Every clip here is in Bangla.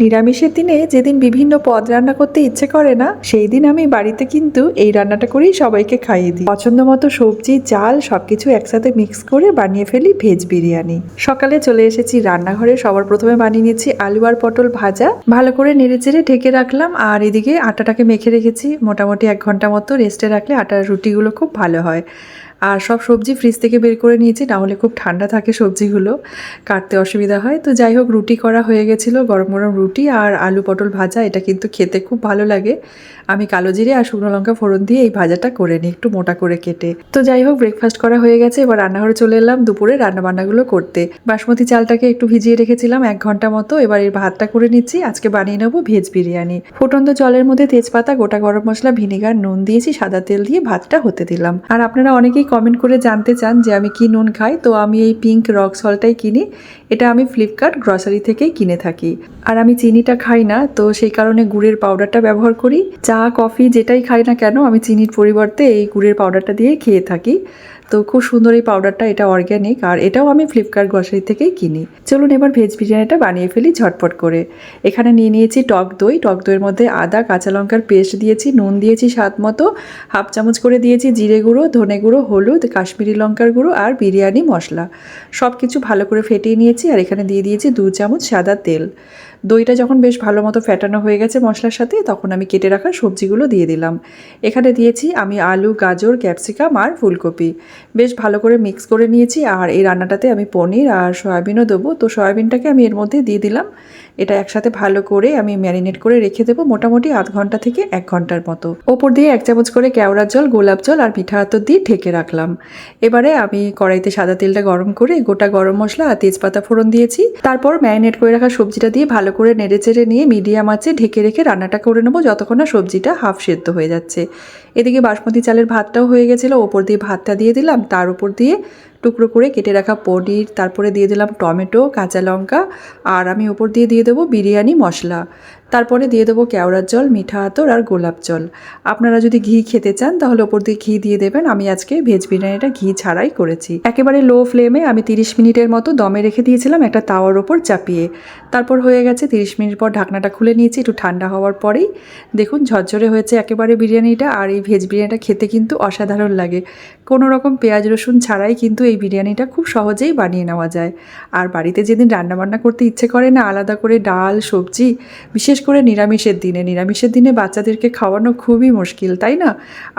নিরামিষের দিনে যেদিন বিভিন্ন পদ রান্না করতে ইচ্ছে করে না সেই দিন আমি বাড়িতে কিন্তু এই রান্নাটা করেই সবাইকে খাইয়ে দিই। পছন্দ মতো সবজি, চাল সবকিছু একসাথে মিক্স করে বানিয়ে ফেলি ভেজ বিরিয়ানি। সকালে চলে এসেছি রান্নাঘরে, সবার প্রথমে বানিয়ে নিয়েছি আলু আর পটল ভাজা। ভালো করে নেড়েচেড়ে ঢেকে রাখলাম আর এদিকে আটাটাকে মেখে রেখেছি। মোটামুটি এক ঘণ্টা মতো রেস্টে রাখলে আটার রুটিগুলো খুব ভালো হয়। আর সব সবজি ফ্রিজ থেকে বের করে নিয়েছি না হলে খুব ঠান্ডা থাকে সবজিগুলো, কাটতে অসুবিধা হয়। তো যাই হোক, রুটি করা হয়ে গেছিল, গরম গরম রুটি আর আলু পটল ভাজা, এটা কিন্তু খেতে খুব ভালো লাগে। আমি কালো জিরে আর শুকনো লঙ্কা ফোড়ন দিয়ে এই ভাজাটা করে নিই, একটু মোটা করে কেটে। তো যাই হোক ব্রেকফাস্ট করা হয়ে গেছে, এবার রান্নাঘরে চলে এলাম দুপুরে রান্নাবান্নাগুলো করতে। বাসমতি চালটাকে একটু ভিজিয়ে রেখেছিলাম এক ঘণ্টা মতো, এবার এই ভাতটা করে নিচ্ছি, আজকে বানিয়ে নেব ভেজ বিরিয়ানি। ফুটন্ত জলের মধ্যে তেজপাতা, গোটা গরম মশলা, ভিনিগার, নুন দিয়েছি, সাদা তেল দিয়ে ভাতটা হতে দিলাম। আর আপনারা অনেকেই কমেন্ট করে জানতে চান যে আমি কি নুন খাই, তো আমি এই পিঙ্ক রক সলটাই কিনি। এটা আমি ফ্লিপকার্ট গ্রসারি থেকেই কিনে থাকি। আর আমি চিনিটা খাই না, তো সেই কারণে গুড়ের পাউডারটা ব্যবহার করি। চা, কফি যেটাই খাই না কেন, আমি চিনির পরিবর্তে এই গুড়ের পাউডারটা দিয়ে খেয়ে থাকি। তো খুব সুন্দর এই পাউডারটা এটা অর্গ্যানিক আর এটাও আমি ফ্লিপকার্ট গ্রসারি থেকেই কিনি। চলুন এবার ভেজ বিরিয়ানিটা বানিয়ে ফেলি ঝটপট করে। এখানে নিয়ে নিয়েছি টক দই, টক দইয়ের মধ্যে আদা, কাঁচা লঙ্কার পেস্ট দিয়েছি, নুন দিয়েছি স্বাদ মতো, হাফ চামচ করে দিয়েছি জিরে গুঁড়ো, ধনে গুঁড়ো, হলুদ, কাশ্মীরি লঙ্কার গুঁড়ো আর বিরিয়ানি মশলা। সব কিছু ভালো করে ফেটিয়ে নিয়েছি আর এখানে দিয়ে দিয়েছি দু চামচ সাদা তেল। দইটা যখন বেশ ভালো মতো ফেটানো হয়ে গেছে মশলার সাথে, তখন আমি কেটে রাখা সবজিগুলো দিয়ে দিলাম। এখানে দিয়েছি আমি আলু, গাজর, ক্যাপসিকাম আর ফুলকপি। বেশ ভালো করে মিক্স করে নিয়েছি। আর এই রান্নাটাতে আমি পনির আর সয়াবিনও দেবো। তো সয়াবিনটাকে আমি এর মধ্যে দিয়ে দিলাম। এটা একসাথে ভালো করে আমি ম্যারিনেট করে রেখে দেবো মোটামুটি আধ ঘণ্টা থেকে এক ঘণ্টার মতো। ওপর দিয়ে এক চামচ করে কেওড়ার জল, গোলাপ জল আর পিঠা আতর দিয়ে ঢেকে রাখলাম। এবারে আমি কড়াইতে সাদা তেলটা গরম করে গোটা গরম মশলা আর তেজপাতা ফোড়ন দিয়েছি। তারপর ম্যারিনেট করে রাখা সবজিটা দিয়ে ভালো করে নেড়ে চেড়ে নিয়ে মিডিয়াম আঁচে ঢেকে রেখে রান্নাটা করে নেব যতক্ষণ না সবজিটা হাফ সেদ্ধ হয়ে যাচ্ছে। এদিকে বাসমতি চালের ভাতটাও হয়ে গেছিল, ওপর দিয়ে ভাতটা দিয়ে দিলাম। তার উপর দিয়ে টুকরো করে কেটে রাখা পনির, তারপরে দিয়ে দিলাম টমেটো, কাঁচা লঙ্কা, আর আমি ওপর দিয়ে দিয়ে দেবো বিরিয়ানি, মশলা। তারপরে দিয়ে দেবো কেওড়ার জল, মিঠা আতর আর গোলাপ জল। আপনারা যদি ঘি খেতে চান, তাহলে ওপর দিয়ে ঘি দিয়ে দেবেন। আমি আজকে ভেজ বিরিয়ানিটা ঘি ছাড়াই করেছি। একেবারে লো ফ্লেমে আমি তিরিশ মিনিটের মতো দমে রেখে দিয়েছিলাম একটা তাওয়ার ওপর চাপিয়ে। তারপর হয়ে গেছে তিরিশ মিনিট পর ঢাকনাটা খুলে নিয়েছি, একটু ঠান্ডা হওয়ার পরেই। দেখুন, ঝরঝরে হয়েছে একেবারে বিরিয়ানিটা আর এই ভেজ বিরিয়ানিটা খেতে কিন্তু অসাধারণ লাগে। কোনো রকম পেঁয়াজ রসুন ছাড়াই কিন্তু এই বিরিয়ানিটা খুব সহজেই বানিয়ে নেওয়া যায়। আর বাড়িতে যেদিন রান্নাবান্না করতে ইচ্ছে করে না, আলাদা করে ডাল, সবজি বিশেষ করে নিরামিষের দিনে। নিরামিষের দিনে বাচ্চাদেরকে খাওয়ানো খুবই মুশকিল, তাই না?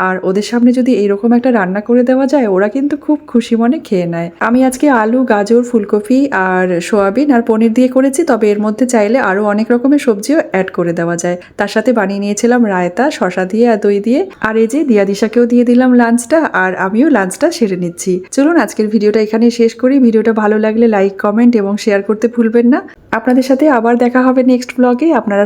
আর ওদের সামনে যদি এইরকম একটা রান্না করে দেওয়া যায়, ওরা কিন্তু খুব খুশি মনে খেয়ে নেয়। আমি আজকে আলু, গাজর, ফুলকপি আর সোয়াবিন আর পনির দিয়ে করেছি, তবে এর মধ্যে চাইলে আরও অনেক রকমের সবজিও অ্যাড করে দেওয়া যায়। তার সাথে বানিয়ে নিয়েছিলাম রায়তা শশা দিয়ে আর দই দিয়ে। আর এই যে দিয়া দিশাকেও দিয়ে দিলাম লাঞ্চটা, আর আমিও লাঞ্চটা সেরে নিচ্ছি। চলুন আজকের ভিডিওটা এখানে শেষ করি। ভিডিওটা ভালো লাগলে লাইক, কমেন্ট এবং শেয়ার করতে ভুলবেন না। আপনাদের সাথে আবার দেখা হবে নেক্সট ব্লগে আপনারা